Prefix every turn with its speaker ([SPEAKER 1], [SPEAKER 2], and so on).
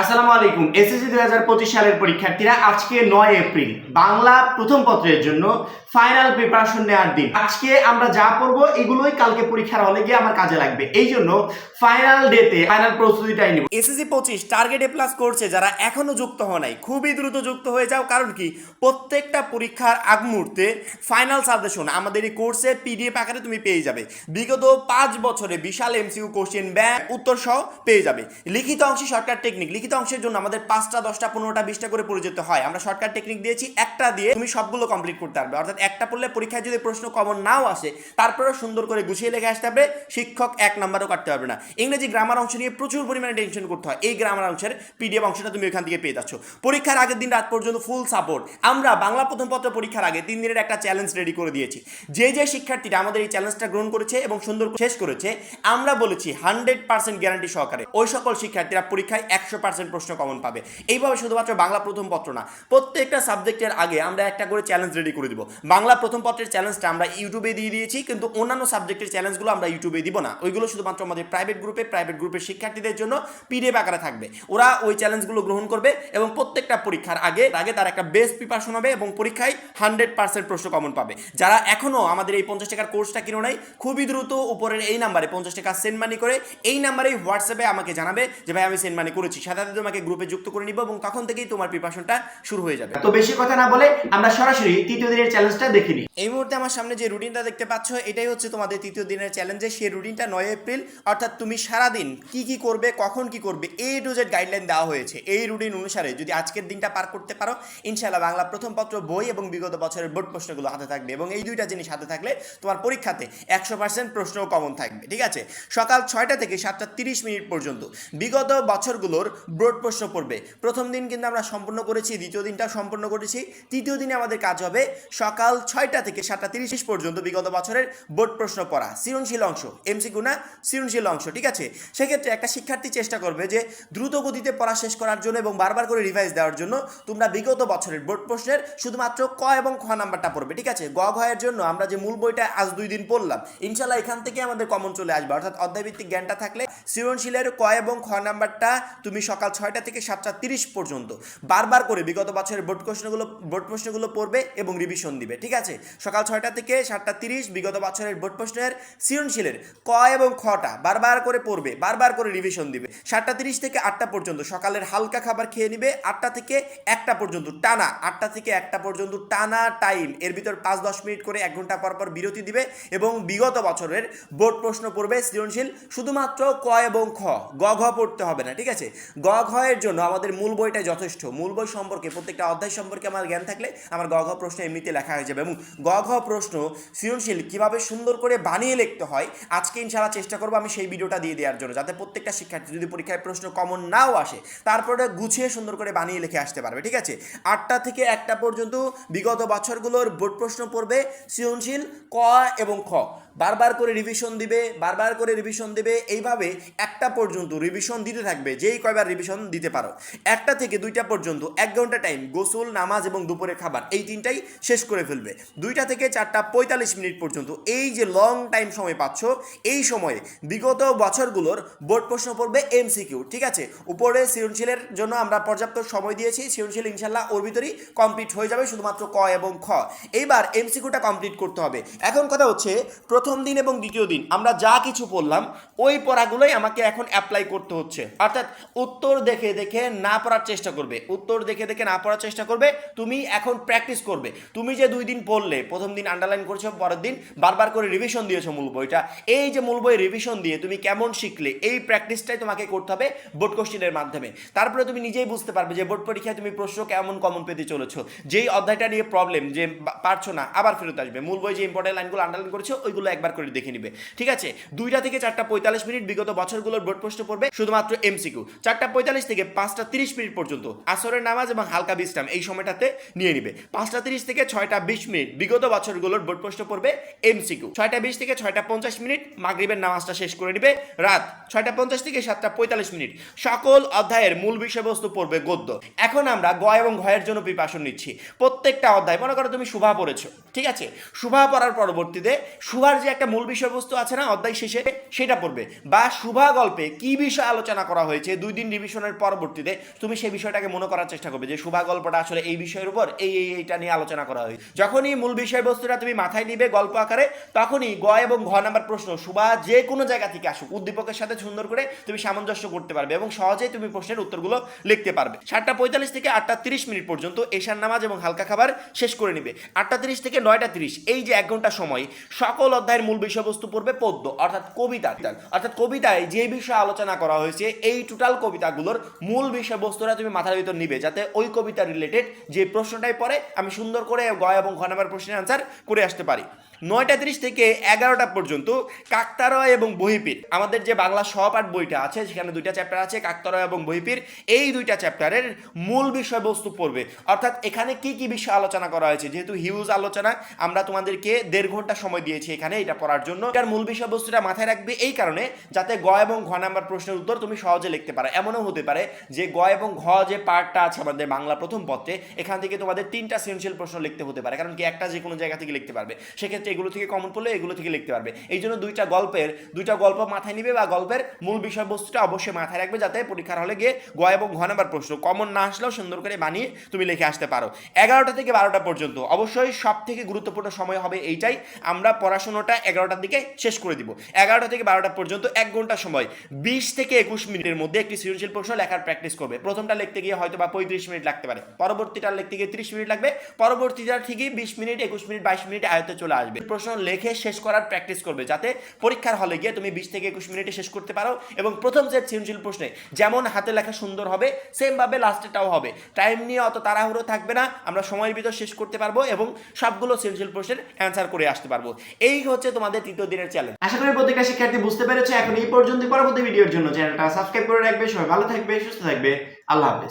[SPEAKER 1] আসসালামু আলাইকুম। এসএসসি দুই হাজার পঁচিশ সালের পরীক্ষার্থীরা আজকে নয় এপ্রিল। বাংলা প্রথম পত্রের জন্য ফাইনাল প্রিপারেশন নেওয়ার দিন। আজকে আমরা যা পড়ব এগুলোই কালকে পরীক্ষার হলে গিয়ে আমার কাজে লাগবে। এই জন্য ফাইনাল ডেতে ফাইনাল প্রস্তুতিটাই নিব। এসএসসি পঁচিশ টার্গেট এ প্লাস করছে যারা এখনও যুক্ত হওয়া নাই। খুবই দ্রুত যুক্ত হয়ে যাও। কারণ কি? প্রত্যেকটা পরীক্ষার আগ মুহূর্তে ফাইনাল সাজেশন আমাদের এই কোর্সে পিডিএফ আকারে তুমি পেয়ে যাবে। বিগত পাঁচ বছরে বিশাল এমসিইউ কোশ্চেন ব্যাংক উত্তর সহ পেয়ে যাবে। লিখিত অংশে শর্টকাট টেকনিক লিখিত অংশের জন্য আমাদের পাঁচটা, দশটা, পনেরোটা, বিশটা করে পড়ে যেতে হয়। আমরা শর্টকাট টেকনিক দিয়েছি, একটা দিয়ে তুমি সবগুলো কমপ্লিট করতে পারবে। অর্থাৎ একটা পড়লে পরীক্ষায় যদি প্রশ্ন কমন নাও আসে, তারপরেও সুন্দর করে গুছিয়ে লেখে আসতে হবে, শিক্ষক এক নাম্বারও কাটতে পারবে না। ইংরেজি গ্রামার অংশ নিয়ে প্রচুর পরিমাণে টেনশন করতে হয়। এই গ্রামার অংশের পিডিএফ অংশটা তুমি এখান থেকে পেয়ে যাচ্ছ। পরীক্ষার আগের দিন রাত পর্যন্ত ফুল সাপোর্ট আমরা বাংলা প্রথম পত্র পরীক্ষার আগে তিন দিনের একটা চ্যালেঞ্জ রেডি করে দিয়েছি। যে যে শিক্ষার্থীরা আমাদের এই চ্যালেঞ্জটা গ্রহণ করেছে এবং সুন্দর শেষ করেছে, আমরা বলেছি হান্ড্রেড পার্সেন্ট গ্যারান্টি সহকারে। ওই সকল শিক্ষার্থীরা পরীক্ষায় একশো পার্সেন্ট প্রশ্ন কমন পাবে। এইভাবে শুধুমাত্র বাংলা প্রথম পত্র না, প্রত্যেকটা সাবজেক্টের আগে আমরা একটা করে চ্যালেঞ্জ রেডি করে দিব। বাংলা প্রথম পত্রের চ্যালেঞ্জটা আমরা ইউটিউবে দিয়ে দিয়েছি, কিন্তু অন্যান্য সাবজেক্টের চ্যালেঞ্জগুলো আমরা ইউটিউবে দিব না। ওইগুলো শুধুমাত্র আমাদের প্রাইভেট গ্রুপে প্রাইভেট গ্রুপের শিক্ষার্থীদের জন্য পিডিএফ আকারে থাকবে। ওরা ওই চ্যালেঞ্জগুলো গ্রহণ করবে এবং প্রত্যেকটা পরীক্ষার আগে আগে তার একটা বেস্ট প্রিপারেশন হবে এবং পরীক্ষায় হান্ড্রেড পার্সেন্ট প্রশ্ন কমন পাবে। যারা এখনও আমাদের এই পঞ্চাশ টাকার কোর্সটা কিনো নাই, খুবই দ্রুত উপরের এই নাম্বারে পঞ্চাশ টাকা সেন্ড মানি করে, এই নাম্বারে হোয়াটসঅ্যাপে আমাকে জানাবে যে, ভাই, আমি সেন্ড মানি করেছি। সাথে তোমাকে গ্রুপে যুক্ত করে নিব এবং তখন থেকেই তোমার প্রিপারেশনটা শুরু হয়ে যাবে। তো বেশি কথা না বলে আমরা সরাসরি তৃতীয় দিনের চ্যালেঞ্জটা দেখে নিই। এই মুহূর্তে আমার সামনে যে রুটিনটা দেখতে পাচ্ছ এটাই হচ্ছে তোমাদের তৃতীয় দিনের চ্যালেঞ্জে সেই রুটিনটা নয় এপ্রিল অর্থাৎ তুমি সারাদিন কি কি করবে কখন কি করবে এ টু জেড গাইডলাইন দেওয়া হয়েছে। এই রুটিন অনুসারে যদি আজকের দিনটা পার করতে পারো ইনশাআল্লাহ বাংলা প্রথম পত্র বই এবং বিগত বছরের বোর্ড প্রশ্নগুলো হাতে থাকবে এবং এই দুইটা জিনিস হাতে থাকলে তোমার পরীক্ষাতে একশো পার্সেন্ট প্রশ্নও কমন থাকবে ঠিক আছে? সকাল ছয়টা থেকে সাতটা তিরিশ মিনিট পর্যন্ত। বিগত বছরগুলোর বোর্ড প্রশ্ন পড়বে প্রথম দিন কিন্তু আমরা সম্পূর্ণ করেছি, দ্বিতীয় দিনটা সম্পূর্ণ করেছি। তৃতীয় দিনে আমাদের কাজ হবে সকাল ছয়টা থেকে সাতটা তিরিশ পর্যন্ত বিগত বছরের বোর্ড প্রশ্ন পড়া, সৃজনশীল অংশ, এমসিকিউ না, সৃজনশীল অংশ, ঠিক আছে? সেক্ষেত্রে একটা শিক্ষার্থী চেষ্টা করবে যে দ্রুত গতিতে পড়া শেষ করার জন্য এবং বারবার করে রিভাইজ দেওয়ার জন্য তোমরা বিগত বছরের বোর্ড প্রশ্নের শুধুমাত্র ক এবং খ নাম্বারটা পড়বে, ঠিক আছে? গ ঘয়ের জন্য আমরা যে মূল বইটা আজ দুই দিন পড়লাম ইনশাল্লাহ এখান থেকে আমাদের কমন চলে আসবে। অর্থাৎ অধ্যায়ভিত্তিক জ্ঞানটা থাকলে সৃজনশীলের ক এবং খ নাম্বারটা তুমি সকাল ছয়টা থেকে সাতটা তিরিশ পর্যন্ত। বারবার করে বিগত বছরের বোর্ড প্রশ্নগুলো বোর্ড প্রশ্নগুলো পড়বে এবং রিভিশন দিবে, ঠিক আছে? সকাল ছয়টা থেকে সাতটা তিরিশ বিগত বছরের বোর্ড প্রশ্নের সৃজনশীলের ক এবং খটা বারবার করে পড়বে, বারবার করে রিভিশন দিবে। সাতটা তিরিশ থেকে আটটা পর্যন্ত সকালের হালকা খাবার খেয়ে নিবে, আটটা থেকে একটা পর্যন্ত টানা, আটটা থেকে একটা পর্যন্ত টানা টাইম এর ভিতর পাঁচ দশ মিনিট করে এক ঘণ্টা পর পর বিরতি দিবে এবং বিগত বছরের বোর্ড প্রশ্ন পড়বে সৃজনশীল শুধুমাত্র ক এবং খ, গ, ঘ পড়তে হবে না, ঠিক আছে? গ ঘ এর জন্য আমাদের মূল বইটা যথেষ্ট। মূল বই সম্পর্কে, প্রত্যেকটা অধ্যায় সম্পর্কে আমার জ্ঞান থাকলে আমার গ প্রশ্ন এমনিতে লেখা হয়ে যাবে। এবং গ ঘ প্রশ্ন সৃজনশীল কীভাবে সুন্দর করে বানিয়ে লিখতে হয়, আজকে ইনশাআল্লাহ চেষ্টা করব আমি সেই ভিডিওটা দিয়ে দেওয়ার জন্য, যাতে প্রত্যেকটা শিক্ষার্থী যদি পরীক্ষায় প্রশ্ন কমন নাও আসে, তারপরে গুছিয়ে সুন্দর করে বানিয়ে লিখে আসতে পারবে, ঠিক আছে? আটটা থেকে একটা পর্যন্ত বিগত বছরগুলোর বোর্ড প্রশ্ন পড়বে সৃজনশীল ক এবং খ। বারবার করে রিভিশন দিবে, বারবার করে রিভিশন দেবে, এইভাবে একটা পর্যন্ত রিভিশন দিতে থাকবে, যেই কয়বার রিভিশন দিতে পারো। একটা থেকে দুইটা পর্যন্ত, এক ঘণ্টা টাইম গোসল, নামাজ এবং দুপুরের খাবার, এই তিনটাই শেষ করে ফেলবে। দুইটা থেকে চারটা পঁয়তাল্লিশ মিনিট পর্যন্ত, এই যে লং টাইম সময় পাচ্ছ, এই সময়ে বিগত বছরগুলোর বোর্ড প্রশ্ন পড়বে এমসিকিউ ঠিক আছে? উপরে সৃজনশীলের জন্য আমরা পর্যাপ্ত সময় দিয়েছি, সৃজনশীল ইনশাল্লাহ ওর ভিতরেই কমপ্লিট হয়ে যাবে, শুধুমাত্র ক এবং খ। এইবার এমসিকিউটা কমপ্লিট করতে হবে। এখন কথা হচ্ছে, প্রথম দিন এবং দ্বিতীয় দিন আমরা যা কিছু পড়লাম, ওই পড়াগুলোই আমাকে এখন অ্যাপ্লাই করতে হচ্ছে। অর্থাৎ উত্তর দেখে দেখে না পড়ার চেষ্টা করবে। উত্তর দেখে দেখে না পড়ার চেষ্টা করবে, তুমি এখন প্র্যাকটিস করবে। তুমি যে দুই দিন পড়লে, প্রথম দিন আন্ডারলাইন করেছ, পরের দিন বারবার করে রিভিশন দিয়েছ মূল বইটা। এই যে মূল বই রিভিশন দিয়ে তুমি কেমন শিখলে, এই প্র্যাকটিসটাই তোমাকে করতে হবে বোর্ড কোশ্চিনের মাধ্যমে। তারপরে তুমি নিজেই বুঝতে পারবে যে বোর্ড পরীক্ষায় তুমি প্রশ্ন কেমন কমন পেতে চলেছো। যেই অধ্যায়টা নিয়ে প্রবলেম যে পারছ না, আবার ফেরত আসবে। মূল বই যে ইম্পর্টেন্ট লাইনগুলো আন্ডারলাইন করেছ, ওইগুলো একবার করে দেখে নিবে। ঠিক আছে? দুইটা থেকে চারটা পঁয়তাল্লিশ মিনিট বিগত বছরগুলোর বোর্ড প্রশ্ন পড়বে শুধুমাত্র এমসিকিউ চারটা পঁয়তাল্লিশ থেকে পাঁচটা তিরিশ মিনিট পর্যন্ত আসরের নামাজ এবং হালকা বিশ্রাম এই সময়টাতে নিয়ে নিবে। পাঁচটা তিরিশ থেকে ছয়টা বিশ মিনিট বিগত বছরগুলোর বোর্ড প্রশ্ন পড়বে এমসিকিউ ছয়টা বিশ থেকে ছয়টা পঞ্চাশ মিনিট মাগরিবের নামাজটা শেষ করে নিবে রাত ছয়টা পঞ্চাশ থেকে সাতটা পঁয়তাল্লিশ মিনিট। সকল অধ্যায়ের মূল বিষয়বস্তু পড়বে গদ্য। এখন আমরা গ এবং ঘয়ের জন্য প্রিপারেশন নিচ্ছি। প্রত্যেকটা অধ্যায়, মনে করো তুমি শুভা পড়েছো, ঠিক আছে? শুভা পড়ার পরবর্তীতে শুভার যে একটা মূল বিষয়বস্তু আছে না অধ্যায় শেষে, সেটা পড়বে। বা শুভা গল্পে কি বিষয় আলোচনা করা হয়েছে দুই দিন রিভিশনের পরবর্তীতে, তুমি সেই বিষয়টাকে মনে করার চেষ্টা করবে যে শুভা গল্পটা আসলে এই বিষয়ের উপর এই এই, এইটা নিয়ে আলোচনা করা হয়েছে। যখনই মূল বিষয়বস্তুটা তুমি মাথায় নিবে গল্প আকারে, তখনই গ এবং ঘ নাম্বার প্রশ্ন, শুভা যে কোনো জায়গা থেকে আসুক, উদ্দীপকের সাথে সুন্দর করে তুমি সামঞ্জস্য করতে পারবে এবং সহজেই তুমি প্রশ্নের উত্তরগুলো লিখতে পারবে। সাতটা পঁয়তাল্লিশ থেকে আটটা তিরিশ মিনিট পর্যন্ত এশার নামাজ এবং হালকা খাবার শেষ করে নিবে। আটটা তিরিশ থেকে নয়টা তিরিশ, এই যে এক ঘণ্টা সময়, সকল অধ্যায়ের মূল বিষয়বস্তু পড়বে পদ্য, অর্থাৎ কবিতা। অর্থাৎ কবিতায় যে বিষয়ে আলোচনা করা হয়েছে, এই টোটাল কবিতাগুলোর মূল বিষয়বস্তুটা তুমি মাথার ভিতর নিবে, যাতে ওই কবিতা রিলেটেড যে প্রশ্নটাই পড়ে, আমি সুন্দর করে গয় এবং ঘ নাম্বার প্রশ্নের আনসার করে আসতে পারি। নয়টা তিরিশ থেকে এগারোটা পর্যন্ত কাকতারয় এবং বহিপির। আমাদের যে বাংলা সহপাঠ বইটা আছে, সেখানে দুইটা চ্যাপ্টার আছে, কাকতারয় এবং বহিপির। এই দুইটা চ্যাপ্টারের মূল বিষয়বস্তু পড়বে। অর্থাৎ এখানে কি কি বিষয় আলোচনা করা হয়েছে? যেহেতু হিউজ আলোচনা, আমরা তোমাদেরকে দেড় ঘণ্টা সময় দিয়েছি এখানে এটা পড়ার জন্য। এটার মূল বিষয়বস্তুটা মাথায় রাখবে এই কারণে যাতে গ এবং ঘ নাম্বার প্রশ্নের উত্তর তুমি সহজে লিখতে পারো। এমনও হতে পারে যে গ এবং ঘ যে পার্টটা আছে আমাদের বাংলা প্রথম পত্রে এখান থেকে তোমাদের তিনটা সৃজনশীল প্রশ্ন লিখতে হতে পারে। কারণ কি একটা যে কোনো জায়গা থেকে লিখতে পারবে। সেক্ষেত্রে এগুলো থেকে কমন পড়লে এগুলো থেকে লিখতে পারবে। এই জন্য দুইটা গল্পের, দুইটা গল্প মাথায় নিবে বা গল্পের মূল বিষয়বস্তুটা অবশ্যই মাথায় রাখবে যাতে পরীক্ষার হলে গিয়ে গ এবং ঘ নাম্বার প্রশ্ন কমন না আসলেও সুন্দর করে বানিয়ে তুমি লিখে আসতে পারো। এগারোটা থেকে বারোটা পর্যন্ত অবশ্যই সব থেকে গুরুত্বপূর্ণ সময় হবে এইটাই। আমরা পড়াশোনাটা এগারোটার দিকে শেষ করে দিব। এগারোটা থেকে বারোটা পর্যন্ত এক ঘণ্টা সময়, বিশ থেকে একুশ মিনিটের মধ্যে একটি সৃজনশীল প্রশ্ন লেখার প্র্যাকটিস করবে। প্রথমটা লিখতে গিয়ে হয়তো বা পঁয়ত্রিশ মিনিট লাগতে পারে। পরবর্তীটা লিখতে গিয়ে ত্রিশ মিনিট লাগবে। পরবর্তীটা ঠিকই বিশ মিনিট, একুশ মিনিট, বাইশ মিনিট আয়ত্তে চলে আসবে। প্রশ্ন লেখে শেষ করার প্র্যাকটিস করবে, যাতে পরীক্ষার হলে গিয়ে তুমি বিশ থেকে একুশ মিনিটে শেষ করতে পারো এবং প্রথম সেট সৃজনশীল প্রশ্নে যেমন হাতে লেখা সুন্দর হবে সেমভাবে লাস্টেটাও হবে। টাইম নিয়ে অত তাড়াহুড়ো থাকবে না, আমরা সময়ের ভিতর শেষ করতে পারব এবং সবগুলো সৃজনশীল প্রশ্নের অ্যান্সার করে আসতে পারব। এই হচ্ছে তোমাদের তৃতীয় দিনের চ্যালেঞ্জ আশা করি প্রত্যেকটা শিক্ষার্থী বুঝতে পেরেছে, এখন এই পর্যন্ত পরবর্তী ভিডিওর জন্য। চ্যানেলটা সাবস্ক্রাইব করে রাখবে, সবাই ভালো থাকবে, সুস্থ থাকবে। আল্লাহ হাফেজ।